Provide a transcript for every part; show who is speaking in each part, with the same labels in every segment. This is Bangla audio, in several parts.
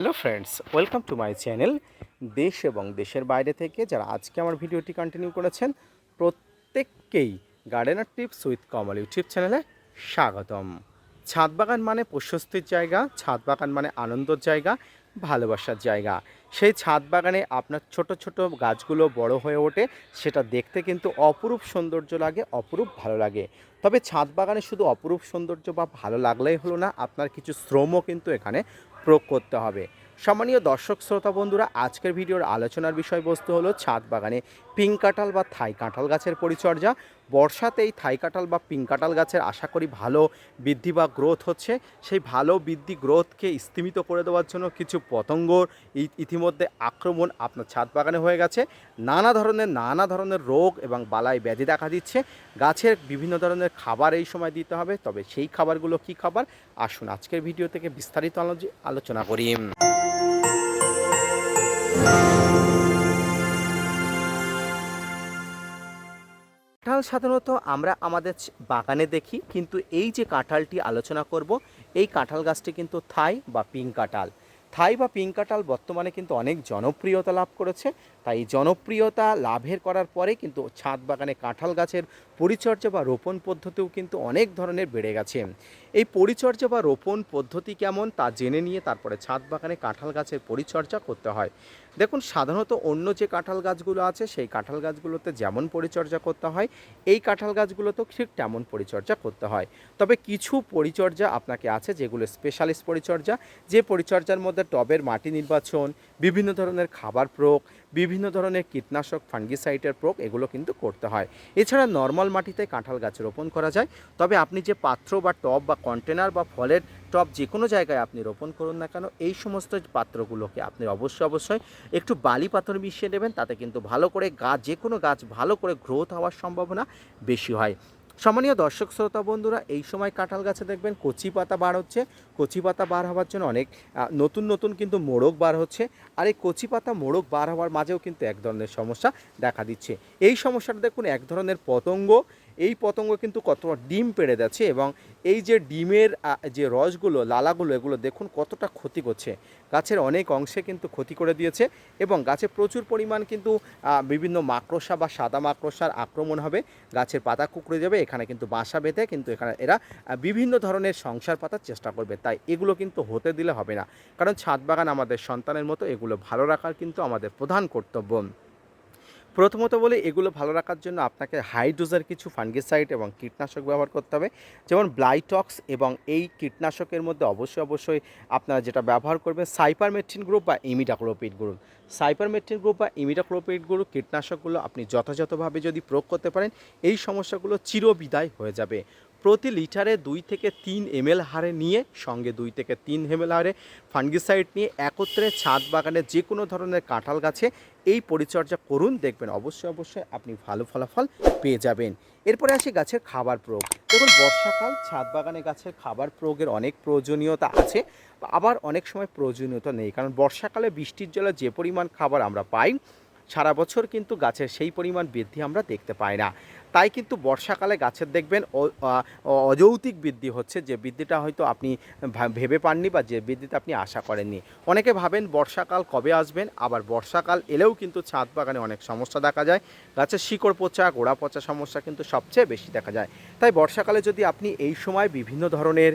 Speaker 1: Hello friends welcome to my channel দেশ এবং দেশের বাইরে থেকে যারা আজকে আমার ভিডিওটি কন্টিনিউ করেছেন, প্রত্যেককেই gardener tips with Kamal YouTube চ্যানেলে স্বাগতম। ছাদ বাগান মানে প্রশস্তির জায়গা ছাদ বাগান মানে আনন্দর জায়গা ভালোবাসার জায়গা। সেই ছাদ বাগানে আপনার ছোট ছোট গাছগুলো বড় হয়ে ওঠে, সেটা দেখতে কিন্তু অপরূপ সৌন্দর্য লাগে, অপরূপ ভালো লাগে। তবে ছাদ বাগানে শুধু অপরূপ সৌন্দর্য বা ভালো লাগলেই হলো না, আপনার কিছু শ্রমও কিন্তু এখানে প্রয়োগ করতে হবে। সম্মানীয় দর্শক শ্রোতা বন্ধুরা, আজকের ভিডিওর আলোচনার বিষয়বস্তু হলো ছাদ বাগানে পিঙ্ক কাঁঠাল বা থাই কাঁঠাল গাছের পরিচর্যা। বর্ষাতে এই থাই কাঁঠাল বা পিঙ্ক কাঁঠাল গাছের আশা করি ভালো বৃদ্ধি বা গ্রোথ হচ্ছে। সেই ভালো বৃদ্ধি গ্রোথকে স্তীমিত করে দেওয়ার জন্য কিছু পতঙ্গর ইতিমধ্যে আক্রমণ আপনার ছাদ বাগানে হয়ে গেছে। নানা ধরনের নানা ধরনের রোগ এবং বালাই ব্যাধি দেখা দিচ্ছে। গাছের বিভিন্ন ধরনের খাবার এই সময় দিতে হবে, তবে সেই খাবারগুলো কি খাবার? আসুন আজকের ভিডিও থেকে বিস্তারিত আলো- আলোচনা করি। কাঁঠাল সাধারণত আমরা আমাদের বাগানে দেখি, কিন্তু এই যে কাঁঠালটি আলোচনা করব, এই কাঁঠাল গাছটি কিন্তু থাই বা পিঙ্ক কাঁঠাল। থাই বা পিঙ্ক কাঁঠাল বর্তমানে কিন্তু অনেক জনপ্রিয়তা লাভ করেছে। তাই জনপ্রিয়তা লাভের করার পরে কিন্তু ছাদ বাগানে কাঁঠাল গাছের পরিচর্যা বা রোপণ পদ্ধতিও কিন্তু অনেক ধরনের বেড়ে গেছে। এই পরিচর্যা বা রোপণ পদ্ধতি কেমন তা জেনে নিয়ে তারপরে ছাদ বাগানে কাঁঠাল গাছের পরিচর্যা করতে হয়। দেখুন, সাধারণত অন্য যে কাঁঠাল গাছগুলো আছে, সেই কাঁঠাল গাছগুলোতে যেমন পরিচর্যা করতে হয়, এই কাঁঠাল গাছগুলোতেও ঠিক তেমন পরিচর্যা করতে হয়। তবে কিছু পরিচর্যা আপনাকে আছে, যেগুলো স্পেশালিস্ট পরিচর্যা। যে পরিচর্যার মধ্যে টবের মাটি নির্বাচন, বিভিন্ন ধরনের খাবার প্রয়োগ, বিভিন্ন ধরনের কীটনাশক ফাঙ্গিসাইটের প্রয়োগ, এগুলো কিন্তু করতে হয়। এছাড়া নর্মাল মাটিতে কাঁঠাল গাছ রোপণ করা যায়। তবে আপনি যে পাত্র বা টব বা কন্টেনার বা ফলের টব যে কোনো জায়গায় আপনি রোপণ করুন না কেন, এই সমস্ত পাত্রগুলোকে আপনি অবশ্যই অবশ্যই একটু বালি পাথর মিশিয়ে নেবেন, তাতে কিন্তু ভালো করে গাছ যে কোনো গাছ ভালো করে গ্রোথ হওয়ার সম্ভাবনা বেশি হয়। সম্মানীয় দর্শক, শ্রোতা, বন্ধুরা, এই সময় কাঁঠাল গাছে দেখবেন কচি পাতা বার হচ্ছে। কচি পাতা বার হওয়ার জন্য অনেক নতুন নতুন কিন্তু মোড়ক বার হচ্ছে। আর এই কচি পাতা মোড়ক বার হওয়ার মাঝেও কিন্তু এক ধরনের সমস্যা দেখা দিচ্ছে। এই সমস্যাটা দেখুন, এক ধরনের পতঙ্গ এই পতঙ্গ কিন্তু কতটা ডিম পেড়ে যাচ্ছে এবং এই যে ডিমের যে রসগুলো, লালাগুলো, এগুলো দেখুন কতটা ক্ষতি করছে। গাছের অনেক অংশে কিন্তু ক্ষতি করে দিয়েছে এবং গাছে প্রচুর পরিমাণ কিন্তু বিভিন্ন মাকড়সা বা সাদা মাকড়সার আক্রমণ হবে। গাছের পাতা কুকড়ে যাবে, এখানে কিন্তু বাসা বেঁধে কিন্তু এখানে এরা বিভিন্ন ধরনের সংসার পাতার চেষ্টা করবে। তাই এগুলো কিন্তু হতে দিলে হবে না। কারণ ছাদ বাগান আমাদের সন্তানের মতো, এগুলো ভালো রাখার কিন্তু আমাদের প্রধান কর্তব্য। প্রথমত বলে, এগুলো ভালো রাখার জন্য আপনাকে হাইড্রোজার কিছু ফাঙ্গিসাইড এবং কীটনাশক ব্যবহার করতে হবে। যেমন ব্লাইটক্স এবং এই কীটনাশকের মধ্যে অবশ্যই অবশ্যই আপনারা যেটা ব্যবহার করবেন, সাইপারমেট্রিন গ্রুপ বা ইমিডাক্লোপিড গ্রুপ। সাইপারমেট্রিন গ্রুপ বা ইমিডাক্লোপিড গ্রুপ কীটনাশকগুলো আপনি যথাযথভাবে যদি প্রয়োগ করতে পারেন, এই সমস্যাগুলো চিরবিদায় হয়ে যাবে। প্রতি লিটারে দুই থেকে তিন এমএল হারে নিয়ে, সঙ্গে দুই থেকে তিন এমএল হারে ফাঙ্গিসাইড নিয়ে একত্রে ছাদ বাগানে যে কোনো ধরনের কাঁঠাল গাছে এই পরিচর্যা করুন। দেখবেন অবশ্যই অবশ্যই আপনি ভালো ফলাফল পেয়ে যাবেন। এরপরে আসি গাছের খাবার প্রয়োগ। দেখুন, বর্ষাকাল, ছাদ বাগানে গাছের খাবার প্রয়োগের অনেক প্রয়োজনীয়তা আছে, আবার অনেক সময় প্রয়োজনীয়তা নেই, কারণ বর্ষাকালে বৃষ্টির জলে যে পরিমাণ খাবার আমরা পাই, সারা বছর কিন্তু গাছের সেই পরিমাণ বৃদ্ধি আমরা দেখতে পাই না। তাই কিন্তু বর্ষাকালে গাছের দেখবেন অ- আ- অযৌক্তিক বৃদ্ধি হচ্ছে, যে বৃদ্ধিটা হয়তো আপনি ভেবে পাননি বা যে বৃদ্ধিটা আপনি আশা করেননি। অনেকে ভাবেন বর্ষাকাল কবে আসবেন, আবার বর্ষাকাল এলেও কিন্তু ছাদ বাগানে অনেক সমস্যা দেখা যায়। গাছের শিকড় পচা, গোড়া পচা সমস্যা কিন্তু সবচেয়ে বেশি দেখা যায়। তাই বর্ষাকালে যদি আপনি এই সময় বিভিন্ন ধরনের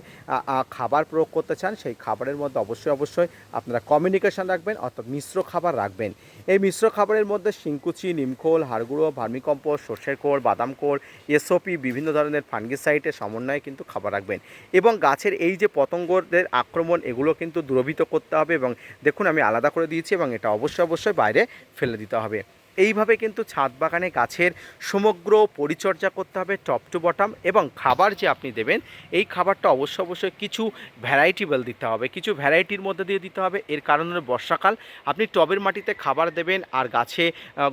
Speaker 1: খাবার প্রয়োগ করতে চান, সেই খাবারের মধ্যে অবশ্যই অবশ্যই আপনারা কমিউনিকেশন রাখবেন, অর্থাৎ মিশ্র খাবার রাখবেন। এই মিশ্র খাবারের মধ্যে শিংকুচি, নিমখোল, হাড়গুঁড়ো, ভার্মিকম্পোস্ট, সর্ষের কোড় বাদাম কোড় এসওপি, বিভিন্ন ধরনের ফাঙ্গিসাইটের সমন্বয়ে কিন্তু খাবার রাখবেন। এবং গাছের এই যে পতঙ্গদের আক্রমণ, এগুলো কিন্তু দূরভীত করতে হবে এবং দেখুন আমি আলাদা করে দিয়েছি এবং এটা অবশ্যই অবশ্যই বাইরে ফেলে দিতে হবে। এইভাবে কিন্তু ছাদ বাগানে গাছের সমগ্র পরিচর্যা করতে হবে টপ টু বটম এবং খাবার যে আপনি দেবেন, এই খাবারটা অবশ্যই অবশ্যই কিছু ভ্যারাইটিবল দিতে হবে। কিছু ভ্যারাইটির মধ্যে দিয়ে দিতে হবে। এর কারণ হলো বর্ষাকাল। আপনি টবের মাটিতে খাবার দেবেন আর গাছে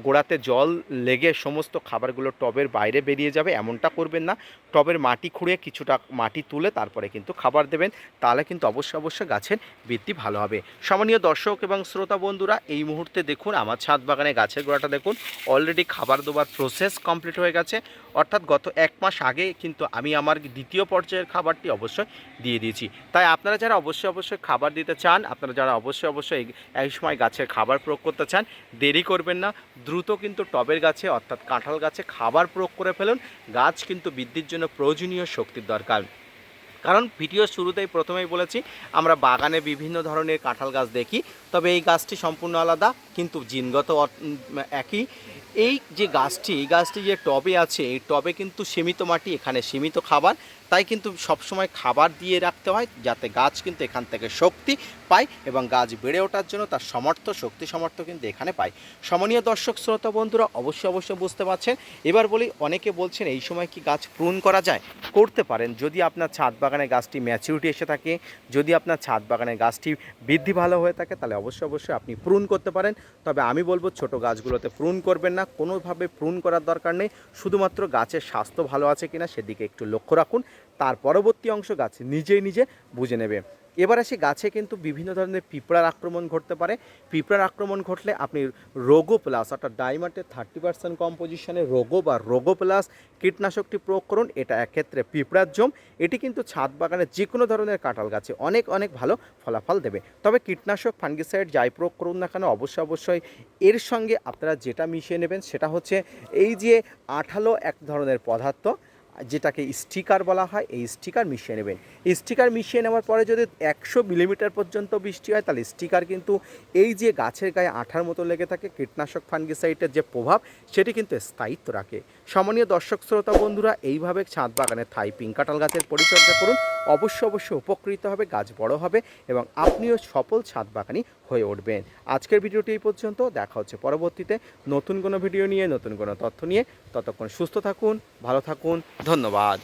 Speaker 1: গোড়াতে জল লেগে সমস্ত খাবারগুলো টবের বাইরে বেরিয়ে যাবে, এমনটা করবেন না। টবের মাটি খুঁড়ে কিছুটা মাটি তুলে তারপরে কিন্তু খাবার দেবেন। তাহলে কিন্তু অবশ্যই অবশ্যই গাছের বৃদ্ধি ভালো হবে। সম্মানীয় দর্শক এবং শ্রোতা বন্ধুরা, এই মুহূর্তে দেখুন, আমার ছাদ বাগানে গাছের গোড়াটা দেখুন অলরেডি খাবার দেওয়ার প্রসেস কমপ্লিট হয়ে গেছে। অর্থাৎ গত এক মাস আগে কিন্তু আমি আমার দ্বিতীয় পর্যায়ের খাবারটি অবশ্যই দিয়ে দিয়েছি। তাই আপনারা যারা অবশ্যই অবশ্যই খাবার দিতে চান, আপনারা যারা অবশ্যই অবশ্যই এই সময় গাছের খাবার প্রয়োগ করতে চান, দেরি করবেন না। দ্রুত কিন্তু টবের গাছে অর্থাৎ কাঁঠাল গাছে খাবার প্রয়োগ করে ফেলুন। গাছ কিন্তু বৃদ্ধির জন্য প্রয়োজনীয় শক্তির দরকার। কারণ ভিডিও শুরুতেই প্রথমেই বলেছি, আমরা বাগানে বিভিন্ন ধরনের কাঁঠাল গাছ দেখি, তবে এই গাছটি সম্পূর্ণ আলাদা। কিন্তু জিনগত একই। এই যে গাছটি, এই গাছটি যে টবে আছে, এই টবে কিন্তু সীমিত মাটি, এখানে সীমিত খাবার। তাই কিন্তু সবসময় খাবার দিয়ে রাখতে হয়, যাতে গাছ কিন্তু এখান থেকে শক্তি পায় এবং গাছ বেড়ে ওঠার জন্য তার সমর্থ, শক্তি সমর্থ কিন্তু এখানে পায়। সমনীয় দর্শক, শ্রোতা, বন্ধুরা অবশ্যই অবশ্যই বুঝতে পারছেন। এবার বলি, অনেকে বলছেন, এই সময় কি গাছ প্রুন করা যায়? করতে পারেন। যদি আপনার ছাদ বাগানে গাছটি ম্যাচিউরিটি এসে থাকে, যদি আপনার ছাদ বাগানে গাছটি বৃদ্ধি ভালো হয়ে থাকে, তাহলে অবশ্যই অবশ্যই আপনি প্রুন করতে পারেন। তবে আমি বলব ছোট গাছগুলোতে প্রুন করবেন না। কোনোভাবে প্রুন করার দরকার নেই। শুধুমাত্র গাছের স্বাস্থ্য ভালো আছে কিনা সেদিকে একটু লক্ষ্য রাখুন। তার পরবর্তী অংশ গাছ নিজেই নিজে বুঝে নেবে। এবার আসি গাছে কিন্তু বিভিন্ন ধরনের পিঁপড়ার আক্রমণ ঘটতে পারে। পিঁপড়ার আক্রমণ ঘটলে আপনি রোগো প্লাস অর্থাৎ ডাইমার্টের থার্টি পার্সেন্ট কম্পোজিশনে রোগো বা রোগো প্লাস কীটনাশকটি প্রয়োগ করুন। এটা এক্ষেত্রে পিঁপড়ার জম। এটি কিন্তু ছাদ বাগানের যে কোনো ধরনের কাঁঠাল গাছে অনেক অনেক ভালো ফলাফল দেবে। তবে কীটনাশক, ফাঙ্গিসাইড যাই প্রয়োগ করুন না কেন, অবশ্যই অবশ্যই এর সঙ্গে আপনারা যেটা মিশিয়ে নেবেন সেটা হচ্ছে এই যে আঠালো এক ধরনের পদার্থ যেটাকে স্টিকার বলা হয়, এই স্টিকার মিশিয়ে নেবেন। স্টিকার মিশিয়ে নেওয়ার পরে যদি একশো মিলিমিটার পর্যন্ত বৃষ্টি হয়, তাহলে স্টিকার কিন্তু এই যে গাছের গায়ে আঠার মতো লেগে থাকে, কীটনাশক, ফাঙ্গিসাইডের যে প্রভাব, সেটি কিন্তু স্থায়িত্ব রাখে। সমনীয় দর্শক, শ্রোতা, বন্ধুরা, এইভাবে ছাদ বাগানে থাই পিঙ্ক কাঁঠাল গাছের পরিচর্যা করুন। অবশ্য অবশ্যই উপকৃত হবে, গাছ বড় হবে এবং আপনিও সফল ছাদ বাগানি হয়ে উঠবেন। আজকের ভিডিওটি এই পর্যন্ত। দেখা হচ্ছে পরবর্তীতে নতুন কোনো ভিডিও নিয়ে, নতুন কোনো তথ্য নিয়ে। ততক্ষণ সুস্থ থাকুন, ভালো থাকুন। ধন্যবাদ।